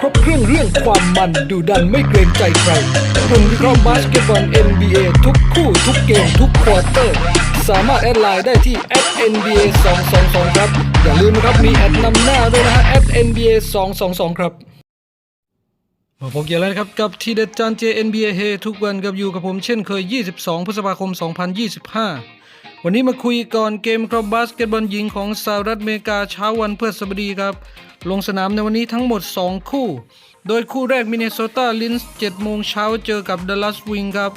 ครบเครื่องเรื่องความมันดูดันไม่เกรงใจใครกลุ่มวิเคราะห์บาสเกตบอล NBA ทุกคู่ทุกเกมทุกควอเตอร์ สามารถแอดไลน์ได้ที่ @nba 222ครับ อย่าลืมนะครับมีแอดนำหน้าด้วยนะฮะ @nba 222ครับ มาพบกันแล้วนะครับ กับทีเด็ดจานเจ NBA เฮทุกวันกับอยู่กับผมเช่นเคย 22 พฤษภาคม 2025 วันนี้มาคุยก่อนเกมครับบาสเกตบอลหญิงของสหรัฐอเมริกาเช้าวันพฤหัสบดีครับ ลงสนามในวันนี้ทั้งหมด 2 คู่ โดยคู่แรกมิน n โซตาลินส์7โมงเช้าเจอกับดัลลัสวิงครับ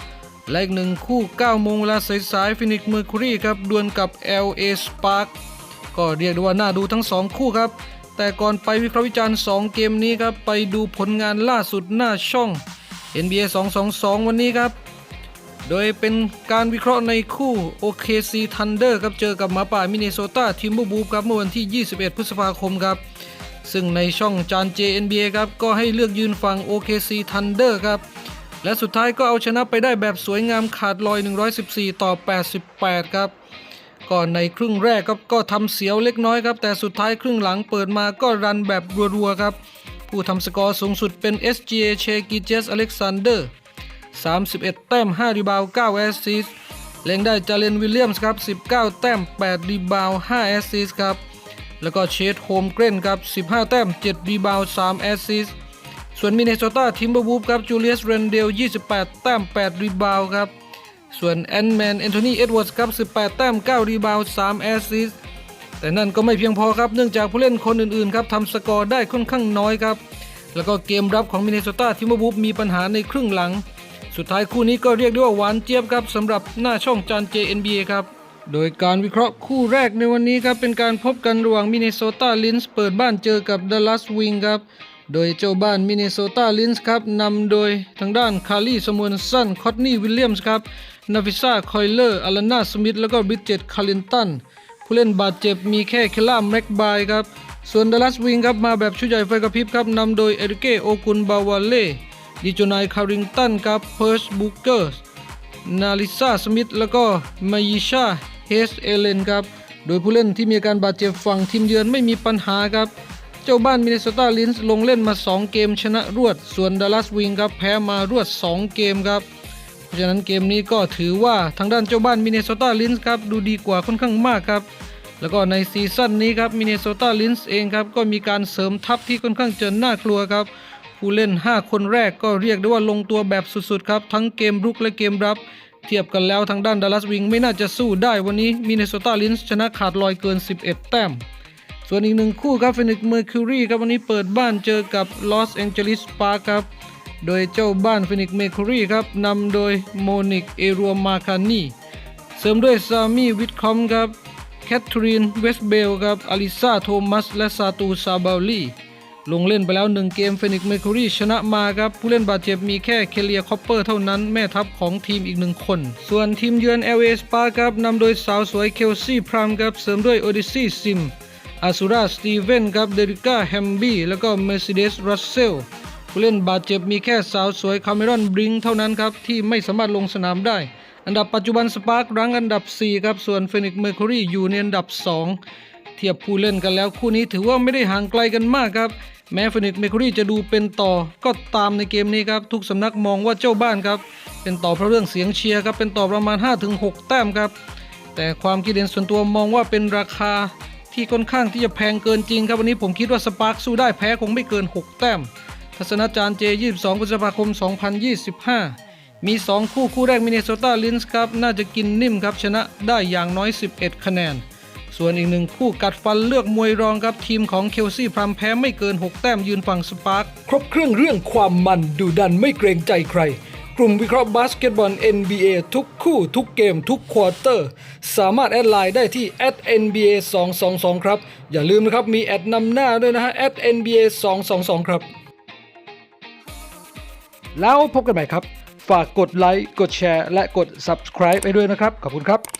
และอีกหนึ่งคู่9โมงเวลาสายๆฟินิกเมอร์คูรีครับดวลกับ LA Spark ก็เรียกได้ว่าน่าดูทั้ง 2 คู่ครับ แต่ก่อนไปวิเคราะห์วิจารณ์ 2 เกมนี้ครับ ไปดูผลงานล่าสุดหน้าช่อง NBA 222 วันนี้ครับ โดยเป็นการวิเคราะห์ในคู่ OKC Thunder ครับเจอกับหมาป่ามิน n โซตาทิมเบอร์บูฟครับเมื่อวันที่ 21 พฤษภาคมครับ ซึ่งในช่องจาน JNBA ครับ ก็ให้เลือกยืนฝั่ง OKC Thunder ครับ และสุดท้ายก็เอาชนะไปได้แบบสวยงามขาดลอย 114 ต่อ 88 ครับ ก่อนในครึ่งแรกครับก็ทำเสียวเล็กน้อยครับ แต่สุดท้ายครึ่งหลังเปิดมาก็รันแบบรัวๆครับ ผู้ทำสกอร์สูงสุดเป็น SGA เชกิเจสอเล็กซานเดอร์ 31 แต้ม 5 รีบาวด์9แอสซิสเล็งได้จาเลนวิลเลียมส์ครับ 19 แต้ม 8 รีบาวด์5แอสซิสครับ แล้วก็เชดโฮมเกรนครับ 15 แต้ม 7 รีบาวด์3แอสซิสส่วนมินเนโซตาทิมเบอร์วูฟครับจูเลียสเรนเดล 28 แต้ม 8 รีบาวด์ครับ ส่วนแอนแมนแอนโทนีเอ็ดเวิร์ดครับ18 แต้ม 9 รีบาวด์3แอสซิสแต่นั่นก็ไม่เพียงพอครับ เนื่องจากผู้เล่นคนอื่นๆครับทำสกอร์ได้ค่อนข้างน้อยครับ แล้วก็เกมรับของมินเนโซตาทิมเบอร์วูฟมีปัญหาในครึ่งหลัง สุดท้ายคู่นี้ก็เรียกได้ว่าหวานเจี๊ยบครับสำหรับหน้าช่องจาน JNBA ครับ โดยการวิเคราะห์คู่แรกในวันนี้ครับ เป็นการพบกันระหว่างมิน n โซตาลินส์เปิดบ้านเจอกับดัลลัสวิงครับ โดยเจ้าบ้านมิน n โซตาลินส์ครับนำโดยทางด้านคารีสมวนสันคอตนี่วิลเลียมส์ครับนาฟิซาคอยเลอร์อลานนาสมิธแล้วก็บริดเจตคารินตันผู้เล่นบาดเจ็บมีแค่เคล่าแม็กบายครับส่วนดัลลัสวิงครับมาแบบชุดใหญ่ไฟกระพริบครับนำโดยเอริเกโอกุนบาวาเล่ ดิจนายคาริงตันครับเพิร์ชบุกเกอร์สนาลิซาสมิธแล้วก็มายิชาเฮสเอเลนครับ โดยผู้เล่นที่มีอาการบาดเจ็บฝั่งทีมเยือนไม่มีปัญหาครับ เจ้าบ้านมิน n โซตาลินส์ลงเล่นมา 2 เกมชนะรวด ส่วนดัลลัสวิงครับแพ้มารวด 2 เกมครับเพราะฉะนั้นเกมนี้ก็ถือว่าทางด้านเจ้าบ้านมิน n โซตาลินส์ครับดูดีกว่าค่อนข้างมากครับ แล้วก็ในซีซั่นนี้ครับมิน n โซตาลินส์เองครับก็มีการเสริมทัพที่ค่อนข้างจะน่ากลัวครับ ผู้เล่น 5 คนแรกก็เรียกได้ว่าลงตัวแบบสุดๆ ครับ ทั้งเกมรุกและเกมรับ เทียบกันแล้วทางด้านดัลลัสวิงไม่น่าจะสู้ได้วันนี้มิน n โซตาลินส์ชนะขาดลอยเกิน 11 แต้ม ส่วนอีกหนึ่งคู่ครับฟินิกเมอร์คิวรีครับวันนี้เปิดบ้านเจอกับลอสแองเจลิสปาร์ครับ โดยเจ้าบ้านฟินิกเมอร์คิวรีครับนำโดยโมนิกเอรัวมาคานีเสริมด้วยซามีวิทคอมครับแคทเธอรีนเวสเบลครับอลิซาโทมัสและซาตูซาบาลี ลงเล่นไปแล้ว 1 เกมเฟนิกเมอร์คิวรีชนะมาครับ ผู้เล่นบาดเจ็บมีแค่เคเลียคอปเปอร์เท่านั้นแม่ทัพของทีมอีกหนึ่งคน ส่วนทีมเยือน LA Spark ครับนำโดยสาวสวยเคลซี่พรามครับเสริมด้วยโอดิซี่ซิมอาซูราสตีเวนครับเดริก้าแฮมบี้แล้วก็เมอร์เซเดสรัสเซลผู้เล่นบาดเจ็บมีแค่สาวสวยคาเมรอนบริงเท่านั้นครับ ที่ไม่สามารถลงสนามได้ อันดับปัจจุบันสปาร์กรั้งอันดับ 4 ครับ ส่วนเฟนิกเมอร์คูรีอยู่ในอันดับ 2 เทียบผู้เล่นกันแล้วคู่นี้ถือว่าไม่ได้ห่างไกลกันมากครับ แม้เฟนิกเมอร์คูรีจะดูเป็นต่อก็ตามในเกมนี้ครับทุกสำนักมองว่าเจ้าบ้านครับ เป็นต่อเพราะเรื่องเสียงเชียร์ครับเป็นต่อประมาณ 5-6 แต้มครับ แต่ความคิดเห็นส่วนตัวมองว่าเป็นราคาที่ค่อนข้างที่จะแพงเกินจริงครับวันนี้ผมคิดว่าสปาร์คสู้ได้แพ้คงไม่เกิน 6 แต้ม ทัศนจารย์เจ 22พฤษภาคม 2025 มี 2 คู่คู่แรกมิน n โซตาลินส์ครับ น่าจะกินนิ่มครับ ชนะได้อย่างน้อย 11 คะแนน ส่วนอีกหนึ่งคู่กัดฟันเลือกมวยรองครับทีมของเคลซี่พรัมแพ้ไม่เกิน 6 แต้มยืนฝั่งสปาร์คครบเครื่องเรื่องความมันดูดันไม่เกรงใจใคร กลุ่มวิเคราะห์บาสเกตบอล NBA ทุกคู่ทุกเกมทุกควอเตอร์ สามารถแอดไลน์ได้ที่ @nba 222ครับ อย่าลืมนะครับมีแอดนำหน้าด้วยนะฮะ @nba 222ครับ แล้วพบกันใหม่ครับ ฝากกดไลค์กดแชร์และกด subscribe ไปด้วยนะครับ ขอบคุณครับ